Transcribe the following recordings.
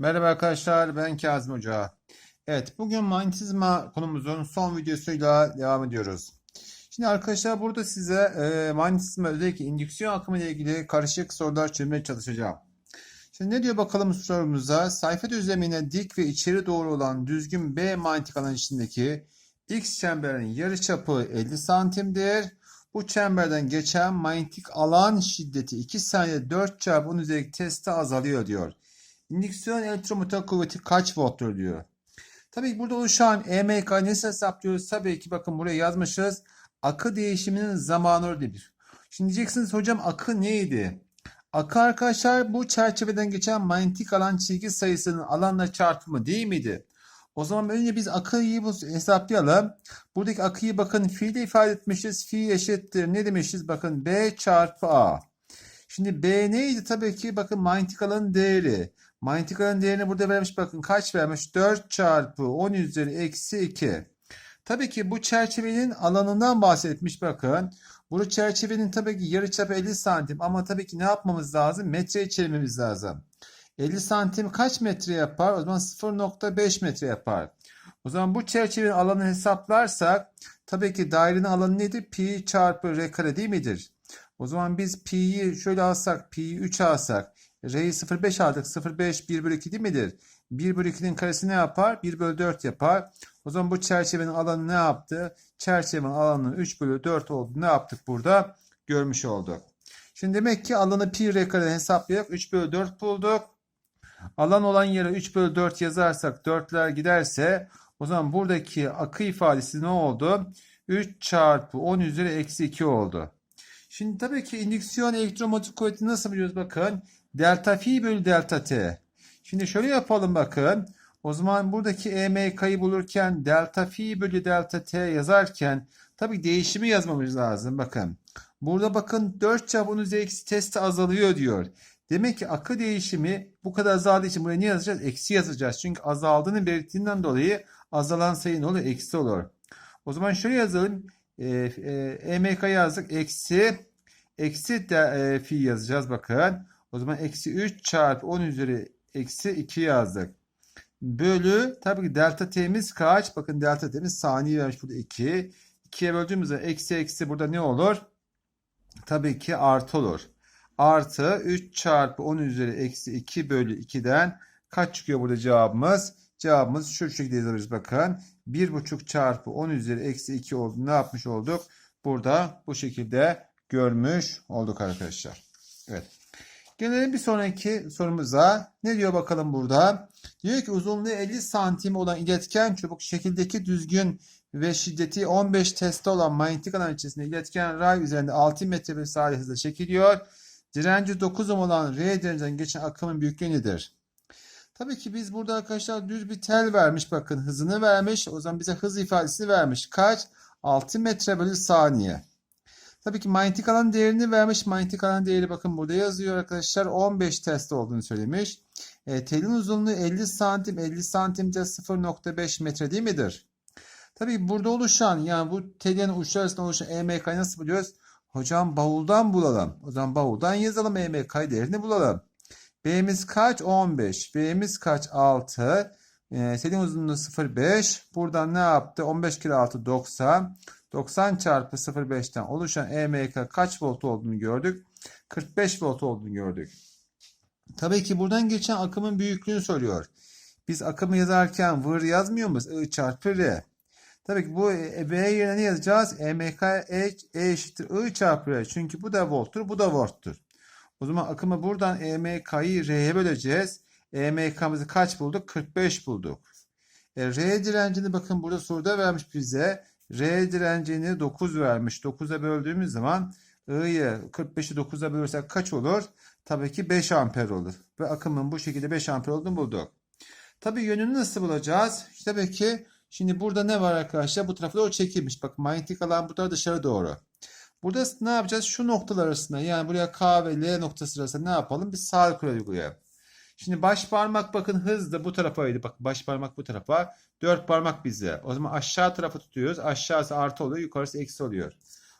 Merhaba arkadaşlar ben Kazım Hoca. Evet bugün manyetizma konumuzun son videosuyla devam ediyoruz. Şimdi arkadaşlar burada size e, manyetizma özellikle indüksiyon akımı ile ilgili karışık sorular çözmeye çalışacağım. Şimdi ne diyor bakalım sorumuza? Sayfa düzlemine dik ve içeri doğru olan düzgün B manyetik alan içindeki X çemberin yarıçapı 50 santimdir. Bu çemberden geçen manyetik alan şiddeti 2 saniye 4 çarpı 10 üzeri testte azalıyor diyor. İndüksiyon elektromotor kuvveti kaç volttur diyor. Tabii burada oluşan EMK nasıl hesaplıyoruz? Tabii ki bakın buraya yazmışız. Akı değişiminin zamanı ödedir. Şimdi diyeceksiniz hocam akı neydi? Akı arkadaşlar bu çerçeveden geçen manyetik alan çizgi sayısının alanla çarpımı değil miydi? O zaman önce biz akıyı hesaplayalım. Buradaki akıyı bakın fiilde ifade etmişiz. Fiil eşittir. Ne demişiz? Bakın B çarpı A. Şimdi B neydi? Tabii ki bakın manyetik alanın değeri. Manyetik değerini burada vermiş. Bakın kaç vermiş? 4 çarpı 10 üzeri eksi 2. Tabii ki bu çerçevenin alanından bahsetmiş bakın. Bu çerçevenin tabii ki yarıçapı 50 santim ama tabii ki ne yapmamız lazım? Metreye çevirmemiz lazım. 50 santim kaç metre yapar? O zaman 0.5 metre yapar. O zaman bu çerçevenin alanını hesaplarsak tabii ki dairenin alanı nedir? Pi çarpı r kare değil midir? O zaman biz pi'yi şöyle alsak, pi'yi 3 alsak, r'yi 0.5 aldık. 0.5 1 bölü 2 değil midir? 1 bölü 2'nin karesi ne yapar? 1 bölü 4 yapar. O zaman bu çerçevenin alanı ne yaptı? Çerçevenin alanının 3 bölü 4 olduğunu ne yaptık burada? Görmüş olduk. Şimdi demek ki alanı pi r kare hesaplayarak 3 bölü 4 bulduk. Alan olan yere 3 bölü 4 yazarsak 4'ler giderse o zaman buradaki akı ifadesi ne oldu? 3 çarpı 10 üzeri eksi 2 oldu. Şimdi tabii ki indüksiyon elektromotif kuvveti nasıl biliyoruz bakın. Delta fi bölü delta t. Şimdi şöyle yapalım bakın. O zaman buradaki EMK'yı bulurken delta fi bölü delta t yazarken tabii değişimi yazmamız lazım bakın. Burada bakın 4 çarpı 10 üzeri eksi testi azalıyor diyor. Demek ki akı değişimi bu kadar azaldığı için buraya ne yazacağız? Eksi yazacağız. Çünkü azaldığını belirttiğinden dolayı azalan sayı ne olur? Eksi olur. O zaman şöyle yazalım. E, e, EMK yazdık. Eksi eksi de, e, fi yazacağız. Bakın. O zaman eksi 3 çarpı 10 üzeri eksi 2 yazdık. Bölü tabii ki delta t'miz kaç? Bakın delta t'miz saniye vermiş burada 2. 2'ye böldüğümüzde eksi eksi burada ne olur? Tabii ki artı olur. Artı 3 çarpı 10 üzeri eksi 2 bölü 2'den kaç çıkıyor burada cevabımız? Cevabımız şu şekilde yazıyoruz bakın. 1,5 çarpı 10 üzeri eksi 2 oldu. Ne yapmış olduk? Burada bu şekilde görmüş olduk arkadaşlar. Evet. Gelelim bir sonraki sorumuza. Ne diyor bakalım burada? Diyor ki uzunluğu 50 santim olan iletken çubuk şekildeki düzgün ve şiddeti 15 teste olan manyetik alan içerisinde iletken ray üzerinde 6 metre bir saniye hızla çekiliyor. Direnci 9 ohm olan R direncinden geçen akımın büyüklüğü nedir? Tabii ki biz burada arkadaşlar düz bir tel vermiş. Bakın hızını vermiş. O zaman bize hız ifadesini vermiş. Kaç? 6 metre bölü saniye. Tabii ki manyetik alan değerini vermiş. Manyetik alan değeri bakın burada yazıyor arkadaşlar. 15 test olduğunu söylemiş. E, telin uzunluğu 50 santim. 50 santimde 0.5 metre değil midir? Tabii burada oluşan yani bu telin uçlar arasında oluşan EMK'yı nasıl buluyoruz? Hocam bavuldan bulalım. O zaman bavuldan yazalım EMK değerini bulalım. B'miz kaç? 15. B'miz kaç? 6. Ee, selin uzunluğu 0,5. Buradan ne yaptı? 15 kere 6 90. 90 çarpı 0,5'ten oluşan EMK kaç volt olduğunu gördük. 45 volt olduğunu gördük. Tabii ki buradan geçen akımın büyüklüğünü soruyor. Biz akımı yazarken vır yazmıyor muyuz? I çarpı R. Tabii ki bu B yerine ne yazacağız? EMK E, e eşittir I çarpı R. Çünkü bu da volttur, bu da volttur. O zaman akımı buradan EMK'yı R'ye böleceğiz. EMK'mızı kaç bulduk? 45 bulduk. E, R direncini bakın burada soruda vermiş bize. R direncini 9 vermiş. 9'a böldüğümüz zaman I'yı 45'i 9'a bölürsek kaç olur? Tabii ki 5 amper olur. Ve akımın bu şekilde 5 amper olduğunu bulduk. Tabii yönünü nasıl bulacağız? İşte tabii ki şimdi burada ne var arkadaşlar? Bu tarafa doğru çekilmiş. Bak manyetik alan bu tarafa dışarı doğru. Burada ne yapacağız? Şu noktalar arasında yani buraya K ve L noktası arasında ne yapalım? Bir sağ kural uygulayalım. Şimdi baş parmak bakın hızlı bu tarafaydı. Bak baş parmak bu tarafa. Dört parmak bize. O zaman aşağı tarafı tutuyoruz. Aşağısı artı oluyor. Yukarısı eksi oluyor.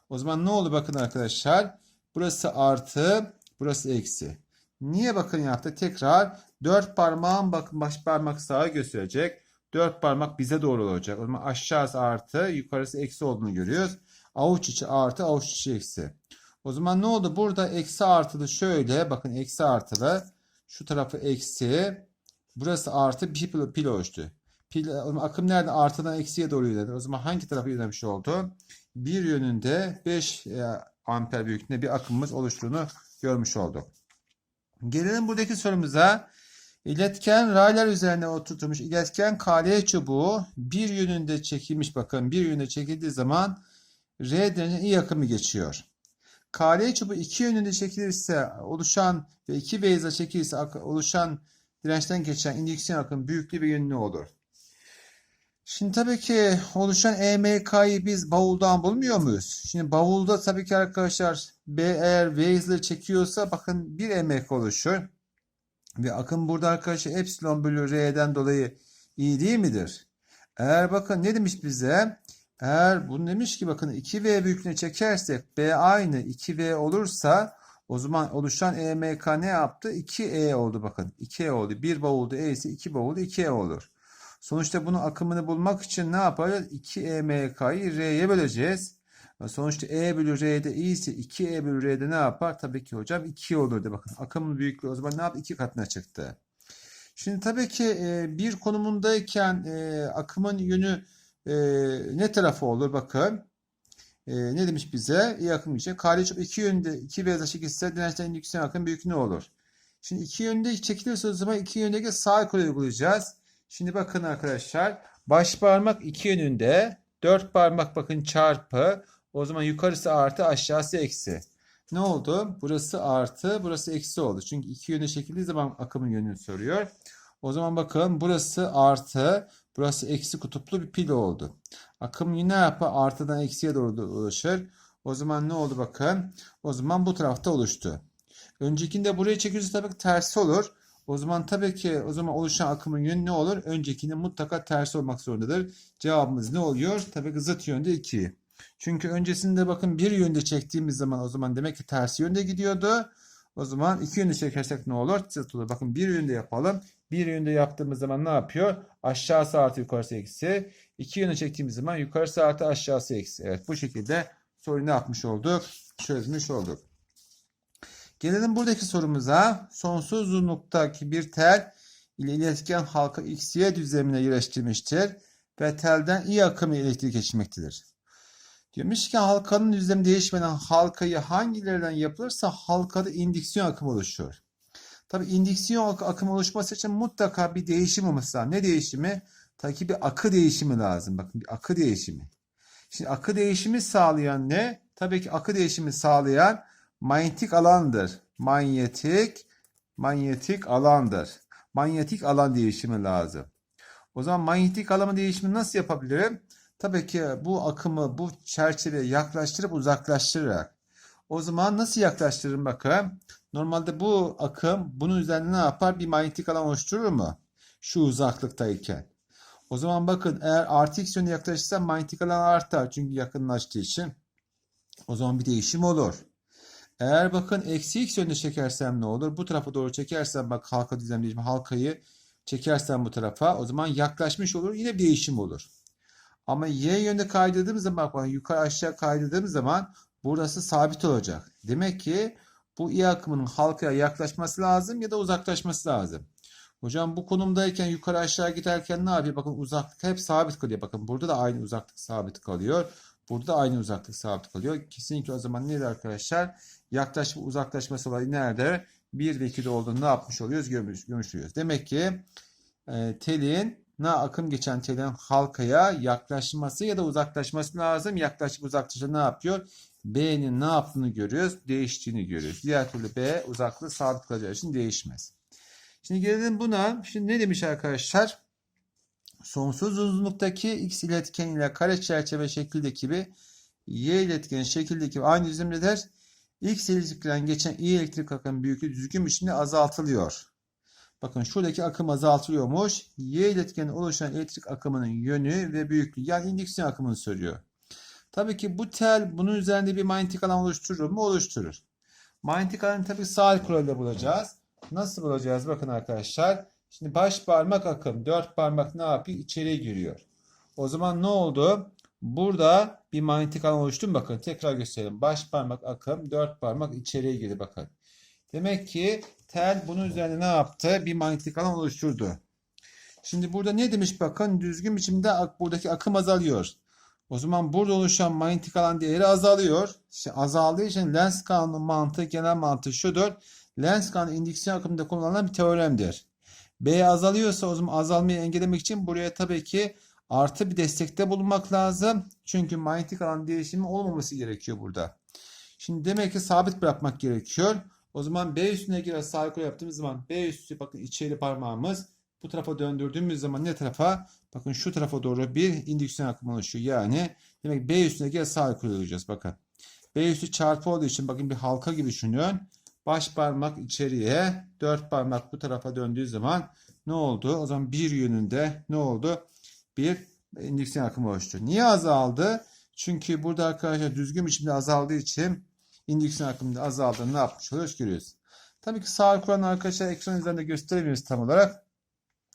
O zaman ne oldu bakın arkadaşlar. Burası artı. Burası eksi. Niye bakın yaptı? Tekrar dört parmağın bakın baş parmak sağa gösterecek. Dört parmak bize doğru olacak. O zaman aşağısı artı, yukarısı eksi olduğunu görüyoruz. Avuç içi artı, avuç içi eksi. O zaman ne oldu? Burada eksi artılı şöyle. Bakın eksi artılı. Şu tarafı eksi. Burası artı oluştu. Pil, o zaman akım nerede? Artıdan eksiye doğru yöneldi. O zaman hangi tarafa yönelmiş oldu? Bir yönünde 5 amper büyüklüğünde bir akımımız oluştuğunu görmüş olduk. Gelelim buradaki sorumuza. İletken raylar üzerine oturtulmuş iletken KL çubuğu bir yönünde çekilmiş. Bakın bir yönünde çekildiği zaman R derece I akımı geçiyor. KL çubuğu iki yönünde çekilirse oluşan ve iki hızla çekilirse oluşan dirençten geçen indüksiyon akım büyüklüğü ve yönlü olur. Şimdi tabii ki oluşan EMK'yı biz bavuldan bulmuyor muyuz? Şimdi bavulda tabii ki arkadaşlar B eğer V hızla çekiyorsa bakın bir EMK oluşur. Ve akım burada arkadaşlar epsilon bölü R'den dolayı iyi değil midir? Eğer bakın ne demiş bize? Eğer bunu demiş ki bakın 2V büyüklüğüne çekersek B aynı 2V olursa o zaman oluşan EMK ne yaptı? 2E oldu bakın. 2E oldu. Bir bavulda E ise 2 bavulda 2E olur. Sonuçta bunun akımını bulmak için ne yapacağız? 2 EMK'yı R'ye böleceğiz. Sonuçta E bölü R'de I ise 2E bölü R'de ne yapar? Tabii ki hocam 2 olurdu. Bakın akımın büyüklüğü o zaman ne yaptı? 2 katına çıktı. Şimdi tabii ki e, bir konumundayken e, akımın yönü e, ne tarafı olur? Bakın. ne demiş bize? İyi akım için. Kale çubuğu iki yönde iki beyaz ışık ise dirençten indüksiyon akım büyüklüğü ne olur? Şimdi iki yönde çekilirse o zaman iki yöndeki sağ kolu uygulayacağız. Şimdi bakın arkadaşlar. Baş parmak iki yönünde. Dört parmak bakın çarpı. O zaman yukarısı artı aşağısı eksi. Ne oldu? Burası artı, burası eksi oldu. Çünkü iki yönde çekildiği zaman akımın yönünü soruyor. O zaman bakın burası artı, burası eksi kutuplu bir pil oldu. Akım yine yapar? Artıdan eksiye doğru ulaşır. O zaman ne oldu bakın? O zaman bu tarafta oluştu. Öncekinde buraya çekiyorsa tabii ki tersi olur. O zaman tabii ki o zaman oluşan akımın yönü ne olur? Öncekinin mutlaka tersi olmak zorundadır. Cevabımız ne oluyor? Tabii ki zıt yönde 2. Çünkü öncesinde bakın bir yönde çektiğimiz zaman o zaman demek ki tersi yönde gidiyordu. O zaman iki yönde çekersek ne olur? Zıt olur. Bakın bir yönde yapalım. Bir yönde yaptığımız zaman ne yapıyor? Aşağısı artı yukarısı eksi. İki yönde çektiğimiz zaman yukarısı artı aşağısı eksi. Evet bu şekilde soruyu ne yapmış olduk? Çözmüş olduk. Gelelim buradaki sorumuza. Sonsuz uzunluktaki bir tel ile iletken halka X, Y düzlemine yerleştirmiştir ve telden I akımı elektrik geçmektedir. Demiş ki halkanın düzlemi değişmeden halkayı hangilerinden yapılırsa halkada indüksiyon akımı oluşur. Tabi indüksiyon akımı oluşması için mutlaka bir değişim olması lazım. Ne değişimi? Tabii ki bir akı değişimi lazım. Bakın bir akı değişimi. Şimdi akı değişimi sağlayan ne? Tabii ki akı değişimi sağlayan manyetik alandır. Manyetik manyetik alandır. Manyetik alan değişimi lazım. O zaman manyetik alanı değişimi nasıl yapabilirim? Tabii ki bu akımı bu çerçeveye yaklaştırıp uzaklaştırarak. O zaman nasıl yaklaştırırım bakın. Normalde bu akım bunun üzerinde ne yapar? Bir manyetik alan oluşturur mu? Şu uzaklıktayken. O zaman bakın eğer artı x yönüne yaklaşırsa manyetik alan artar. Çünkü yakınlaştığı için. O zaman bir değişim olur. Eğer bakın eksi x yönünde çekersem ne olur? Bu tarafa doğru çekersem bak halka düzlem halkayı çekersem bu tarafa o zaman yaklaşmış olur. Yine bir değişim olur. Ama y yönde kaydırdığımız zaman bak yukarı aşağı kaydırdığımız zaman burası sabit olacak. Demek ki bu i akımının halkaya yaklaşması lazım ya da uzaklaşması lazım. Hocam bu konumdayken yukarı aşağı giderken ne yapıyor? Bakın uzaklık hep sabit kalıyor. Bakın burada da aynı uzaklık sabit kalıyor. Burada da aynı uzaklık sabit kalıyor. Kesinlikle o zaman nedir arkadaşlar? Yaklaşma uzaklaşması olayı nerede? 1 ve 2'de olduğunu ne yapmış oluyoruz? Görmüş, görmüş oluyoruz. Demek ki e, telin na akım geçen telin halkaya yaklaşması ya da uzaklaşması lazım. Yaklaşıp uzaklaşınca ne yapıyor? B'nin ne yaptığını görüyoruz. Değiştiğini görüyoruz. Diğer türlü B uzaklığı sabit kalacağı için değişmez. Şimdi gelelim buna. Şimdi ne demiş arkadaşlar? Sonsuz uzunluktaki X iletken ile kare çerçeve şekildeki bir Y iletken şekildeki aynı düzlemdedir. X iletikten geçen I elektrik akım büyüklüğü düzgün biçimde azaltılıyor. Bakın şuradaki akım azaltılıyormuş. Y iletkeni oluşan elektrik akımının yönü ve büyüklüğü yani indüksiyon akımını soruyor. Tabii ki bu tel bunun üzerinde bir manyetik alan oluşturur mu? Oluşturur. Manyetik alanı tabii sağ kuralıyla bulacağız. Nasıl bulacağız? Bakın arkadaşlar. Şimdi baş parmak akım. Dört parmak ne yapıyor? İçeriye giriyor. O zaman ne oldu? Burada bir manyetik alan oluştu mu? Bakın tekrar gösterelim. Baş parmak akım. Dört parmak içeriye girdi. Bakın. Demek ki tel bunun üzerine ne yaptı? Bir manyetik alan oluşturdu. Şimdi burada ne demiş bakın düzgün biçimde ak- buradaki akım azalıyor. O zaman burada oluşan manyetik alan değeri azalıyor. İşte azaldığı için Lenz kanunu mantığı genel mantığı şudur. Lenz kanunu indüksiyon akımında kullanılan bir teoremdir. B azalıyorsa o zaman azalmayı engellemek için buraya tabii ki artı bir destekte bulunmak lazım. Çünkü manyetik alan değişimi olmaması gerekiyor burada. Şimdi demek ki sabit bırakmak gerekiyor. O zaman B üstüne göre sağ yaptığımız zaman B üstü bakın içeri parmağımız bu tarafa döndürdüğümüz zaman ne tarafa? Bakın şu tarafa doğru bir indüksiyon akımı oluşuyor. Yani demek B üstüne göre sağ kol yapacağız bakın. B üstü çarpı olduğu için bakın bir halka gibi düşünün. Baş parmak içeriye, dört parmak bu tarafa döndüğü zaman ne oldu? O zaman bir yönünde ne oldu? Bir indüksiyon akımı oluştu. Niye azaldı? Çünkü burada arkadaşlar düzgün biçimde azaldığı için indüksiyon akımında azaldığını ne yapmış oluyoruz görüyoruz. Tabii ki sağ kuran arkadaşlar ekran üzerinde gösteremiyoruz tam olarak.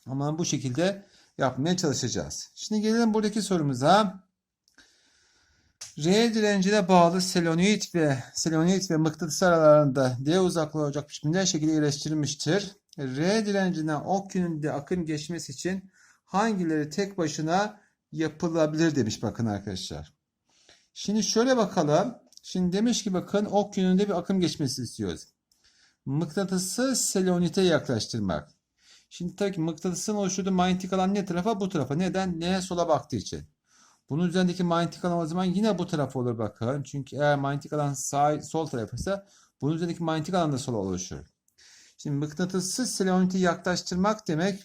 Ama bu şekilde yapmaya çalışacağız. Şimdi gelelim buradaki sorumuza. R direncine bağlı selenoid ve selenoid ve mıknatıs aralarında D uzaklığı olacak biçimde şekilde yerleştirilmiştir. R direncine ok yönünde akım geçmesi için hangileri tek başına yapılabilir demiş bakın arkadaşlar. Şimdi şöyle bakalım. Şimdi demiş ki bakın ok yönünde bir akım geçmesi istiyoruz. Mıknatısı selonite yaklaştırmak. Şimdi tabii ki mıknatısın oluşturduğu manyetik alan ne tarafa? Bu tarafa. Neden? N'ye sola baktığı için. Bunun üzerindeki manyetik alan o zaman yine bu tarafa olur bakın. Çünkü eğer manyetik alan sağ, sol tarafıysa bunun üzerindeki manyetik alan da sola oluşur. Şimdi mıknatısı selonite yaklaştırmak demek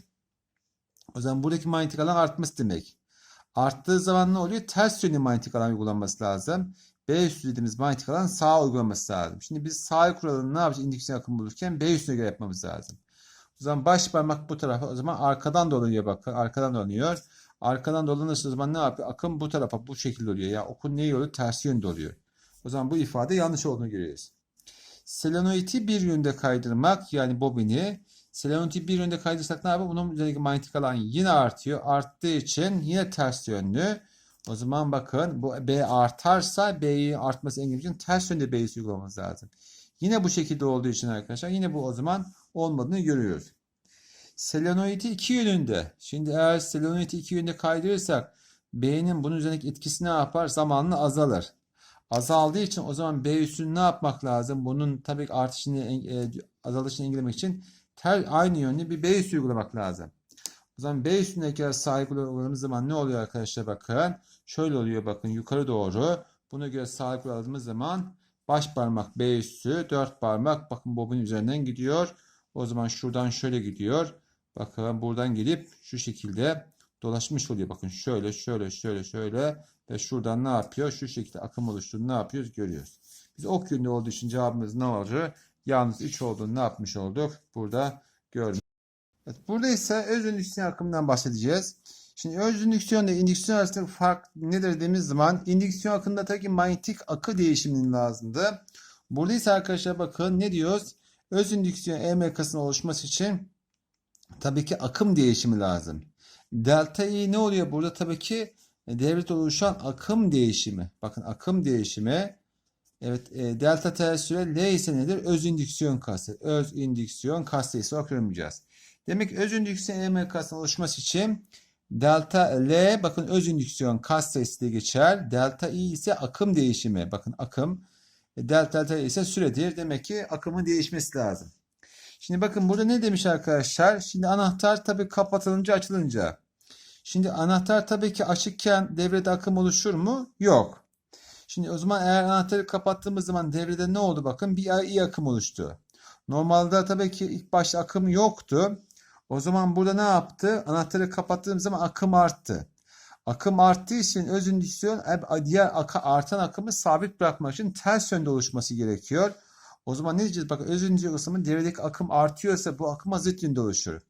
o zaman buradaki manyetik alan artması demek. Arttığı zaman ne oluyor? Ters yönlü manyetik alan uygulanması lazım. B üstü dediğimiz manyetik alan sağa uygulaması lazım. Şimdi biz sağ kuralını ne yapacağız? İndüksiyon akımı bulurken B üstüne göre yapmamız lazım. O zaman baş parmak bu tarafa o zaman arkadan dolanıyor bakın. Arkadan dolanıyor. Arkadan dolanırsa o zaman ne yapıyor? Akım bu tarafa bu şekilde oluyor. Ya okun neyi oluyor? Tersi yönde oluyor. O zaman bu ifade yanlış olduğunu görüyoruz. Selenoidi bir yönde kaydırmak yani bobini selenoidi bir yönde kaydırsak ne yapıyor? Bunun üzerindeki manyetik alan yine artıyor. Arttığı için yine ters yönlü. O zaman bakın bu B artarsa B'yi artması engellemek için ters yönde B'yi uygulamamız lazım. Yine bu şekilde olduğu için arkadaşlar yine bu o zaman olmadığını görüyoruz. Selenoidi iki yönünde. Şimdi eğer selenoidi iki yönde kaydırırsak B'nin bunun üzerindeki etkisi ne yapar? Zamanla azalır. Azaldığı için o zaman B üstünü ne yapmak lazım? Bunun tabii ki artışını, e, azalışını engellemek için ter aynı yönde bir B üstü uygulamak lazım. O zaman B üstündeki sahip uyguladığımız zaman ne oluyor arkadaşlar bakın. Şöyle oluyor bakın yukarı doğru. Buna göre sahip uyguladığımız zaman baş parmak B üstü, dört parmak bakın bobin üzerinden gidiyor. O zaman şuradan şöyle gidiyor. Bakın buradan gelip şu şekilde dolaşmış oluyor. Bakın şöyle şöyle şöyle şöyle ve şuradan ne yapıyor? Şu şekilde akım oluştuğunu ne yapıyoruz? Görüyoruz. Biz ok yönlü olduğu için cevabımız ne olur? Yalnız 3 olduğunu ne yapmış olduk? Burada görmüş. Evet, burada ise öz indüksiyon akımından bahsedeceğiz. Şimdi öz indüksiyon ile indüksiyon arasındaki fark nedir dediğimiz zaman indüksiyon akımında tabii ki manyetik akı değişiminin lazımdı. Burada ise arkadaşlar bakın ne diyoruz? Öz indüksiyon EMK'sının oluşması için tabii ki akım değişimi lazım. Delta I ne oluyor burada? Tabii ki devlet oluşan akım değişimi. Bakın akım değişimi. Evet e, delta T süre L ise nedir? Öz indüksiyon kası. Öz indüksiyon kas sayısı olarak yorumlayacağız. Demek ki öz indüksiyon EMK'sının oluşması için delta L bakın öz indüksiyon kas sayısı diye geçer. Delta I ise akım değişimi. Bakın akım. E, Delta T ise süredir. Demek ki akımın değişmesi lazım. Şimdi bakın burada ne demiş arkadaşlar? Şimdi anahtar tabii kapatılınca açılınca. Şimdi anahtar tabii ki açıkken devrede akım oluşur mu? Yok. Şimdi o zaman eğer anahtarı kapattığımız zaman devrede ne oldu? Bakın bir iyi akım oluştu. Normalde tabii ki ilk başta akım yoktu. O zaman burada ne yaptı? Anahtarı kapattığımız zaman akım arttı. Akım arttığı için öz indüksiyon diğer artan akımı sabit bırakmak için ters yönde oluşması gerekiyor. O zaman ne diyeceğiz? Bakın öz indüksiyon kısmı devredeki akım artıyorsa bu akıma zıt yönde oluşur.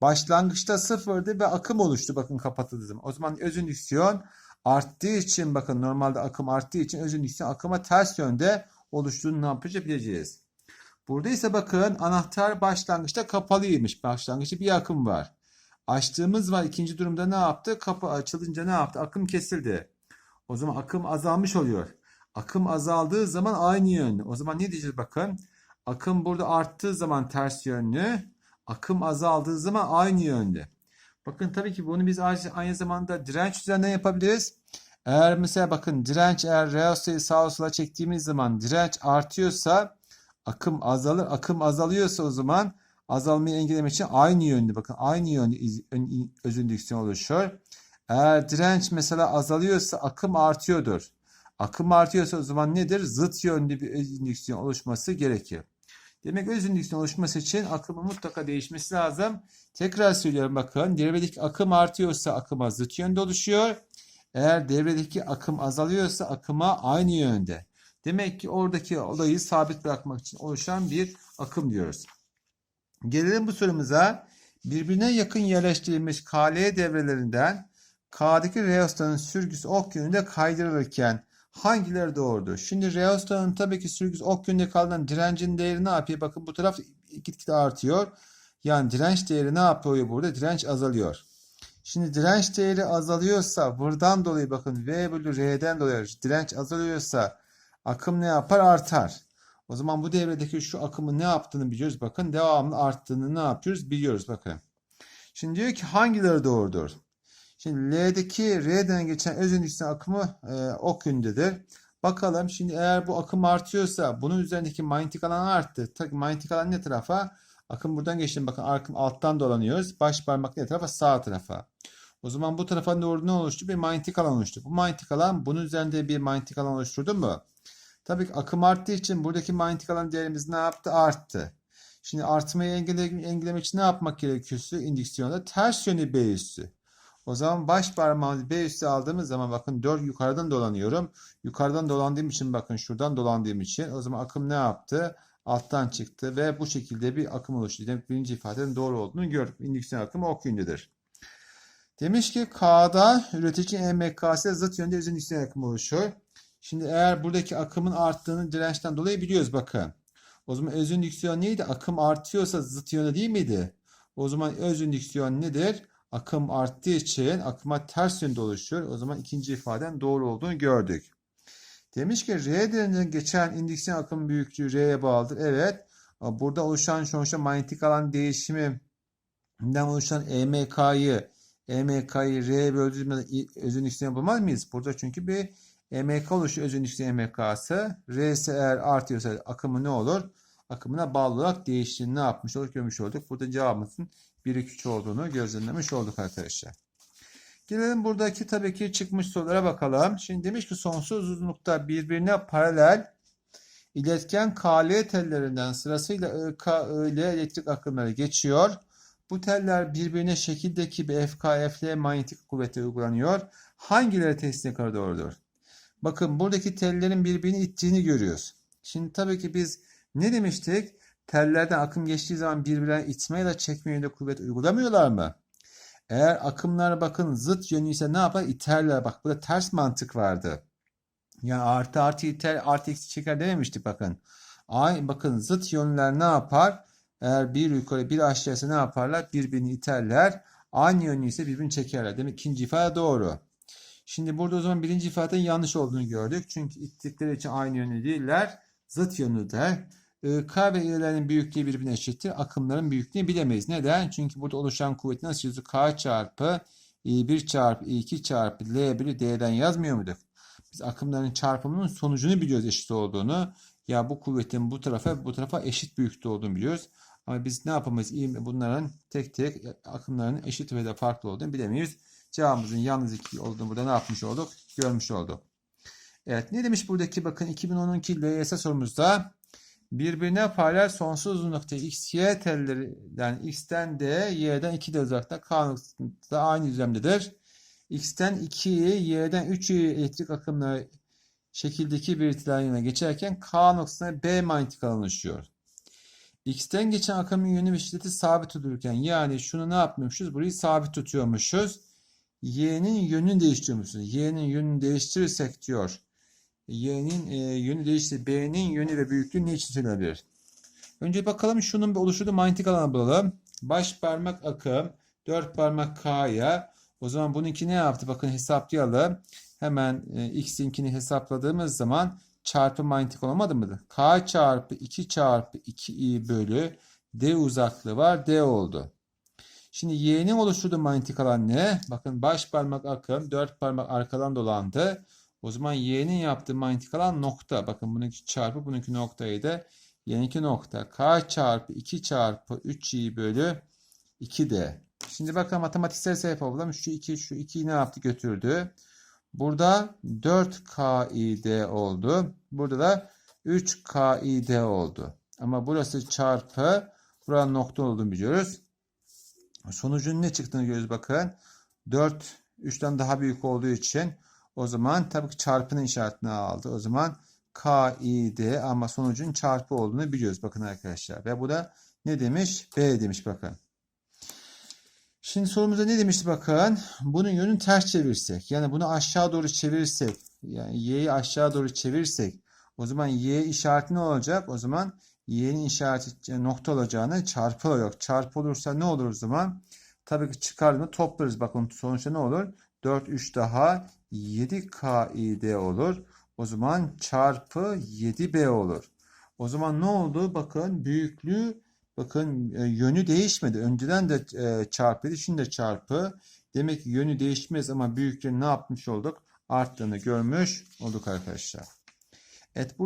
Başlangıçta sıfırdı ve akım oluştu bakın kapatıldığı zaman. O zaman öz indüksiyon arttığı için bakın normalde akım arttığı için öz indüksiyon akıma ters yönde oluştuğunu ne yapacağız bileceğiz. Burada ise bakın anahtar başlangıçta kapalıymış. Başlangıçta bir akım var. Açtığımız var. İkinci durumda ne yaptı? Kapı açılınca ne yaptı? Akım kesildi. O zaman akım azalmış oluyor. Akım azaldığı zaman aynı yönlü. O zaman ne diyeceğiz bakın? Akım burada arttığı zaman ters yönlü. Akım azaldığı zaman aynı yönlü. Bakın tabii ki bunu biz aynı zamanda direnç üzerinden yapabiliriz. Eğer mesela bakın direnç eğer reostayı sağa sola çektiğimiz zaman direnç artıyorsa akım azalır. Akım azalıyorsa o zaman azalmayı engellemek için aynı yönlü bakın aynı yönlü öz indüksiyon oluşur. Eğer direnç mesela azalıyorsa akım artıyordur. Akım artıyorsa o zaman nedir? Zıt yönlü bir öz indüksiyon oluşması gerekir. Demek öz indüksiyon oluşması için akımın mutlaka değişmesi lazım. Tekrar söylüyorum bakın devredeki akım artıyorsa akıma zıt yönde oluşuyor. Eğer devredeki akım azalıyorsa akıma aynı yönde. Demek ki oradaki olayı sabit bırakmak için oluşan bir akım diyoruz. Gelelim bu sorumuza. Birbirine yakın yerleştirilmiş KL devrelerinden K'daki reostanın sürgüsü ok yönünde kaydırılırken hangileri doğrudur? Şimdi reostanın tabii ki sürgüsü ok yönünde kaldığından direncin değeri ne yapıyor? Bakın bu taraf gitgide artıyor. Yani direnç değeri ne yapıyor burada? Direnç azalıyor. Şimdi direnç değeri azalıyorsa buradan dolayı bakın V bölü R'den dolayı direnç azalıyorsa akım ne yapar? Artar. O zaman bu devredeki şu akımın ne yaptığını biliyoruz. Bakın devamlı arttığını ne yapıyoruz? Biliyoruz bakın. Şimdi diyor ki hangileri doğrudur? Şimdi L'deki R'den geçen öz indüksiyon akımı e, ok yönündedir. Bakalım şimdi eğer bu akım artıyorsa bunun üzerindeki manyetik alan arttı. Tabii manyetik alan ne tarafa? Akım buradan geçti. Bakın akım alttan dolanıyoruz. Baş parmak ne tarafa? Sağ tarafa. O zaman bu tarafa doğru ne oluştu? Bir manyetik alan oluştu. Bu manyetik alan bunun üzerinde bir manyetik alan oluşturdu mu? Tabii ki akım arttığı için buradaki manyetik alan değerimiz ne yaptı? Arttı. Şimdi artmayı engelle engellemek için ne yapmak gerekiyorsa indüksiyonda ters yönlü B üssü. O zaman baş parmağımızı B üssü aldığımız zaman bakın 4 yukarıdan dolanıyorum. Yukarıdan dolandığım için bakın şuradan dolandığım için o zaman akım ne yaptı? Alttan çıktı ve bu şekilde bir akım oluştu. Demek birinci ifadenin doğru olduğunu gördük. İndüksiyon akımı ok yönündedir. Demiş ki K'da üretici EMKS zıt yönde indüksiyon akımı oluşuyor. Şimdi eğer buradaki akımın arttığını dirençten dolayı biliyoruz bakın. O zaman öz indüksiyon neydi? Akım artıyorsa zıt yönde değil miydi? O zaman öz indüksiyon nedir? Akım arttığı için akıma ters yönde oluşuyor. O zaman ikinci ifaden doğru olduğunu gördük. Demiş ki R denilen geçen indüksiyon akım büyüklüğü R'ye bağlıdır. Evet. Burada oluşan sonuçta manyetik alan değişiminden oluşan EMK'yı EMK'yı R böldüğümüzde öz indüksiyon bulmaz mıyız? Burada çünkü bir EMK oluşuyor öz indüksiyon EMK'sı. R ise eğer artıyorsa akımı ne olur? Akımına bağlı olarak değiştiğini ne yapmış olduk görmüş olduk. Burada cevabımızın 1 2 3 olduğunu gözlemlemiş olduk arkadaşlar. Gelelim buradaki tabii ki çıkmış sorulara bakalım. Şimdi demiş ki sonsuz uzunlukta birbirine paralel iletken KL tellerinden sırasıyla IK, IL elektrik akımları geçiyor. Bu teller birbirine şekildeki bir FK, FL manyetik kuvveti uygulanıyor. Hangileri testine kadar doğrudur? Bakın buradaki tellerin birbirini ittiğini görüyoruz. Şimdi tabii ki biz ne demiştik? Tellerden akım geçtiği zaman birbirine itme ya da çekme yönünde kuvvet uygulamıyorlar mı? Eğer akımlar bakın zıt yönü ise ne yapar? İterler. Bak burada ters mantık vardı. Yani artı artı iter artı eksi çeker dememiştik bakın. Ay bakın zıt yönler ne yapar? Eğer bir yukarı bir aşağısı ne yaparlar? Birbirini iterler. Aynı yönü ise birbirini çekerler. Demek ikinci ifade doğru. Şimdi burada o zaman birinci ifadenin yanlış olduğunu gördük. Çünkü ittikleri için aynı yönlü değiller. Zıt yönlüler. K ve İ'lerin büyüklüğü birbirine eşittir. Akımların büyüklüğünü bilemeyiz. Neden? Çünkü burada oluşan kuvveti nasıl yazıyor? K çarpı I1 çarpı I2 çarpı L1'i D'den yazmıyor muyduk? Biz akımların çarpımının sonucunu biliyoruz eşit olduğunu. Ya bu kuvvetin bu tarafa bu tarafa eşit büyüklükte olduğunu biliyoruz. Ama biz ne yapamayız? Bunların tek tek akımların eşit ve de farklı olduğunu bilemeyiz. Cevabımızın yalnız 2 olduğunu burada ne yapmış olduk? Görmüş olduk. Evet ne demiş buradaki bakın 2012 LYS sorumuzda birbirine paralel sonsuz uzunlukta x, y tellerinden x'ten d, y'den 2 de uzakta k noktasında aynı düzlemdedir. x'ten 2'yi, y'den 3'ü elektrik akımları şekildeki bir itilayına geçerken k noktasına b manyetik alan oluşuyor. X'ten geçen akımın yönü ve şiddeti sabit tutulurken yani şunu ne yapmışız? Burayı sabit tutuyormuşuz. Y'nin yönünü değiştiriyormuşuz. Y'nin yönünü değiştirirsek diyor. Y'nin e, yönü değişti. B'nin yönü ve büyüklüğü ne için söylenebilir? Önce bakalım şunun bir oluşturduğu manyetik alanı bulalım. Baş parmak akım 4 parmak K'ya. O zaman bununki ne yaptı? Bakın hesaplayalım. Hemen e, x'inkini hesapladığımız zaman çarpı manyetik olamadı mı? K çarpı 2 çarpı 2i bölü d uzaklığı var. D oldu. Şimdi y'nin oluşturduğu manyetik alan ne? Bakın baş parmak akım 4 parmak arkadan dolandı. O zaman y'nin yaptığı manyetik alan nokta. Bakın bununki çarpı bununki noktaydı. Y'ninki nokta. K çarpı 2 çarpı 3i bölü 2d. Şimdi bakın matematiksel sayfa yapalım. Şu 2 şu 2'yi ne yaptı götürdü. Burada 4KID oldu. Burada da 3KID oldu. Ama burası çarpı buranın nokta olduğunu biliyoruz. Sonucun ne çıktığını görüyoruz bakın. 4 3'ten daha büyük olduğu için o zaman tabii ki çarpının işaretini aldı. O zaman KID ama sonucun çarpı olduğunu biliyoruz bakın arkadaşlar. Ve bu da ne demiş? B demiş bakın. Şimdi sorumuzda ne demişti bakın. Bunun yönünü ters çevirsek. Yani bunu aşağı doğru çevirirsek. Yani y'yi aşağı doğru çevirirsek. O zaman y işareti ne olacak? O zaman y'nin işareti nokta olacağını çarpı olacak. Çarpı olursa ne olur o zaman? Tabii ki çıkardığında toplarız. Bakın sonuçta ne olur? 4, 3 daha 7 KID olur. O zaman çarpı 7B olur. O zaman ne oldu? Bakın büyüklüğü bakın e, yönü değişmedi. Önceden de e, çarpıydı. Şimdi de çarpı. Demek ki yönü değişmez ama büyüklüğünü ne yapmış olduk? Arttığını görmüş olduk arkadaşlar. Evet bu